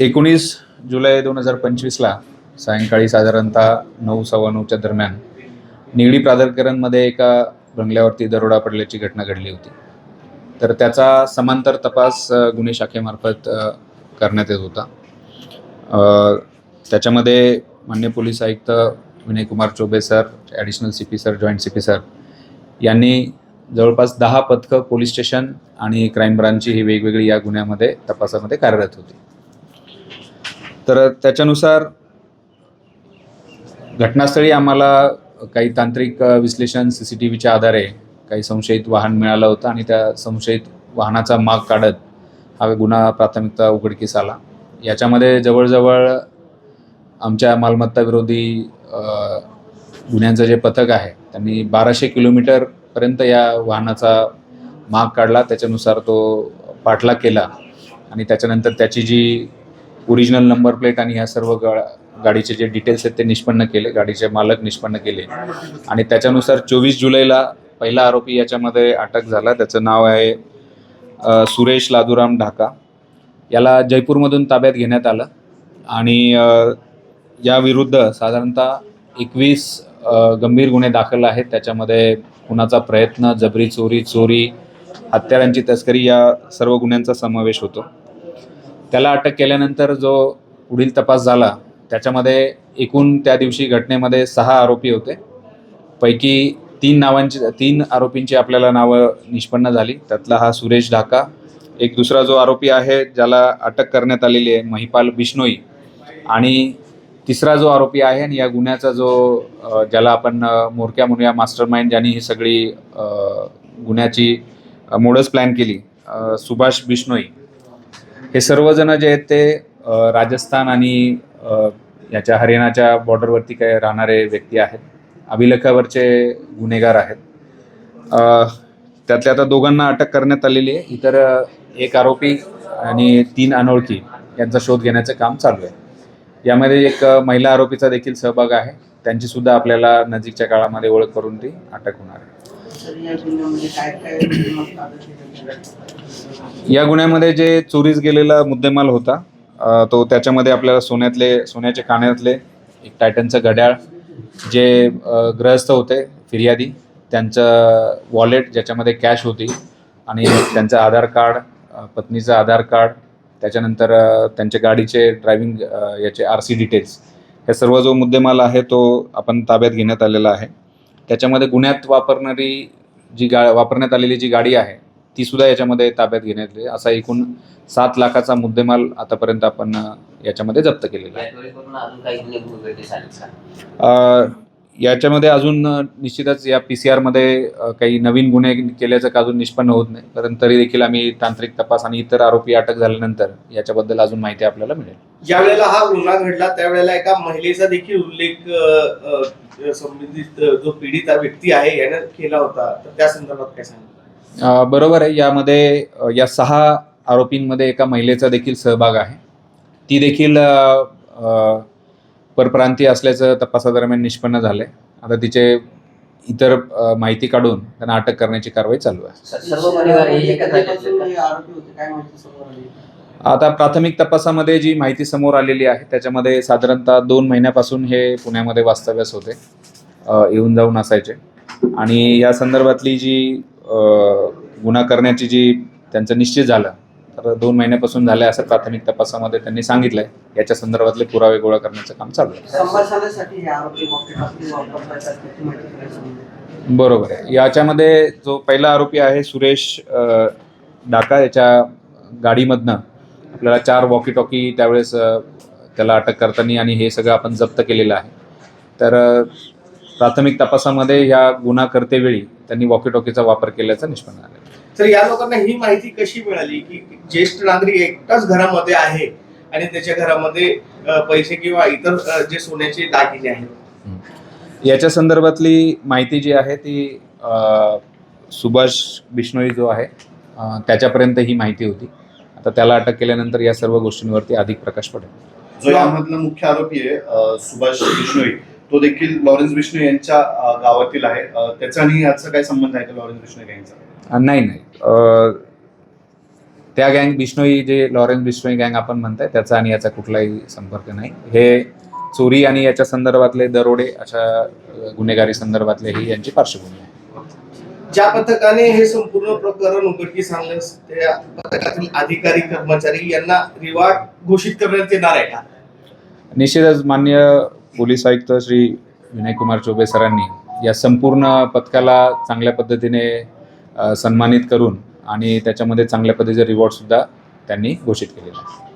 एकोणीस जुलै दोन हजार पंचवीसला सायंकाळी साधारणतः नऊ सव्वा नऊच्या दरम्यान निगडी प्राधिकरणमध्ये एका बंगल्यावरती दरोडा पडल्याची घटना घडली होती. तर त्याचा समांतर तपास गुन्हे शाखेमार्फत करण्यात येत होता. त्याच्यामध्ये मान्य पोलीस आयुक्त Vinaykumar Choubey sir additional C P sir joint C P sir यांनी जवळपास दहा पथकं पोलीस स्टेशन आणि क्राईम ब्रांचची ही वेगवेगळी या गुन्ह्यामध्ये तपासामध्ये कार्यरत होती. तर त्याच्यानुसार घटनास्थळी आम्हाला काही तांत्रिक विश्लेषण सी सी टी व्हीच्या आधारे काही संशयित वाहन मिळालं होतं आणि त्या संशयित वाहनाचा माग काढत हा गुन्हा प्राथमिकता उघडकीस आला. याच्यामध्ये जवळजवळ आमच्या मालमत्ता विरोधी गुन्ह्यांचं जे पथक आहे त्यांनी बाराशे किलोमीटरपर्यंत या वाहनाचा माग काढला. त्याच्यानुसार तो पाठलाग केला आणि त्याच्यानंतर त्याची जी ओरिजिनल नंबर प्लेट आणि ह्या सर्व गा गाडीचे जे डिटेल्स आहेत ते निष्पन्न केले गाडीचे मालक निष्पन्न केले. आणि त्याच्यानुसार चोवीस जुलैला पहिला आरोपी याच्यामध्ये अटक झाला. त्याचं नाव आहे सुरेश लादुराम ढाका. याला जयपूरमधून ताब्यात घेण्यात आलं आणि याविरुद्ध साधारणतः एकवीस गंभीर गुन्हे दाखल आहेत. त्याच्यामध्ये खुनाचा प्रयत्न जबरी चोरी चोरी हत्यारांची तस्करी या सर्व गुन्ह्यांचा समावेश होतो. त्याला अटक केल्यानंतर जो पुढील तपास झाला त्याच्यामध्ये एकूण त्या दिवशी घटनेमध्ये सहा आरोपी होते. पैकी तीन नावांची तीन आरोपींची आपल्याला नावं निष्पन्न झाली. त्यातला हा सुरेश ढाका. एक दुसरा जो आरोपी आहे ज्याला अटक करण्यात आलेली आहे महिपाल बिश्नोई. आणि तिसरा जो आरोपी आहे आणि या गुन्ह्याचा जो ज्याला आपण मोरक्या म्होरक्या म्हणूया मास्टर माइंड ज्यांनी ही सगळी गुन्ह्याची मोडस प्लॅन केली सुभाष बिश्नोई. हे सर्वजण जे आहेत ते राजस्थान आणि याच्या हरियाणाच्या बॉर्डरवरती काय राहणारे व्यक्ती आहेत. अभिलेखावरचे गुन्हेगार आहेत. त्यातल्या आता दोघांना अटक करण्यात आलेली आहे. इतर एक आरोपी आणि तीन अनोळखी यांचा शोध घेण्याचं काम चालू आहे. यामध्ये एक महिला आरोपीचा देखील सहभाग आहे. त्यांची सुद्धा आपल्याला नजीकच्या काळामध्ये ओळख करून ती अटक होणार आहे. या गुन्ह्यामध्ये जे चोरीस गेलेला मुद्देमाल होता तो त्याच्यामध्ये आपल्याला सोन्यातले सोन्याचे काण्यातले एक टायटनचं घड्याळ जे ग्रहस्थ गृहस्थ होते फिर्यादी त्यांचं वॉलेट ज्याच्यामध्ये कॅश होती आणि त्यांचं आधार कार्ड पत्नीचं आधार कार्ड त्याच्यानंतर त्यांच्या गाडीचे ड्रायव्हिंग याचे आर सी डिटेल्स हे सर्व जो मुद्देमाल आहे तो आपण ताब्यात घेण्यात आलेला आहे. त्याच्यामध्ये गुन्ह्यात वापरणारी जी गा वापरण्यात आलेली जी गाडी आहे ती सुद्धा याच्यामध्ये ताब्यात घेण्यात आली असा एकूण सात लाखाचा मुद्देमाल आतापर्यंत आपण याच्यामध्ये जप्त केलेला आहे. याच्यामध्ये अजून निश्चितच या पी सी आरमध्ये काही नवीन गुन्हे केल्याचं का अजून निष्पन्न होत नाही. कारण तरी देखील आम्ही तांत्रिक तपास आणि इतर आरोपी अटक झाल्यानंतर याच्याबद्दल अजून माहिती आपल्याला मिळेल. ज्या वेळेला हा गुन्हा घडला त्यावेळेला एका महिलेचा देखील उल्लेख संबंधित जो पीडित व्यक्ती आहे यानं केला होता. तर त्या संदर्भात काय सांगा अ, बरोबर आहे. यामध्ये या सहा आरोपींमध्ये एका महिलेचा देखील सहभाग आहे. ती देखील परप्रांतीय असल्याचं तपासादरम्यान निष्पन्न झालंय. आता तिचे इतर माहिती काढून त्यांना अटक करण्याची कारवाई चालू आहे. आता प्राथमिक तपासामध्ये जी माहिती समोर आलेली आहे त्याच्यामध्ये साधारणतः दोन महिन्यापासून हे पुण्यामध्ये वास्तव्यास होते. येऊन जाऊन असायचे. आणि या संदर्भातली जी गुन्हा करण्याची जी त्यांचं निश्चित झालं तर दोन महिन्यापासून झालं असं प्राथमिक तपासामध्ये त्यांनी सांगितलंय. याच्या संदर्भातले पुरावे गोळा करण्याचं काम चालू आहे? बरोबर आहे. याच्यामध्ये जो पहिला आरोपी आहे सुरेश डाका याच्या गाडीमधनं आपल्याला चार वॉकी टॉकी त्यावेळेस त्याला अटक करताना आणि हे सगळं आपण जप्त केलेलं आहे. तर प्राथमिक तपासामध्ये ह्या गुन्हा करतेवेळी त्यांनी वॉकी टॉकीचा वापर केल्याचं निष्पन्न आलं तर या लोकांना ही माहिती कशी मिळाली की ज्येष्ठ नागरिक एकटाच घरामध्ये आहे आणि त्याच्या घरामध्ये पैसे किंवा इतर जे सोन्याचे दागिने आहेत? याच्या संदर्भातली माहिती जी आहे ती सुभाष बिश्नोई जो आहे त्याच्यापर्यंत ही माहिती होती. आता त्याला अटक केल्यानंतर या सर्व गोष्टींवरती अधिक प्रकाश पडेल. जो यामधला मुख्य आरोपी आहे सुभाष बिश्नोई तो देखील लॉरेन्स बिश्नोई यांच्या गावातील आहे. त्याचा आणि याचा काय संबंध आहे का लॉरेन्स बिश्नोई अ, नाही नाही. त्या गँग बिश्नोई जे लॉरेन्स बिश्नोई गँग आपण म्हणताय त्याचा आणि याचा कुठलाही संपर्क नाही. हे चोरी आणि याच्या संदर्भातले दरोडे अशा गुन्हेगारी संदर्भातले ही यांची पार्श्वभूमी आहे. ज्या पथकाने हे संपूर्ण प्रकरण उघडकीस आणलं त्या पथकातील अधिकारी कर्मचारी यांना रिवार्ड घोषित करण्यात येणार आहे का? निश्चितच मान्य पोलीस आयुक्त श्री विनयकुमार चौबे सरांनी या संपूर्ण पथकाला चांगल्या पद्धतीने सन्मानित करून आणि त्याच्यामध्ये चांगल्या पद्धतीचे रिवॉर्डसुद्धा त्यांनी घोषित केलेला आहे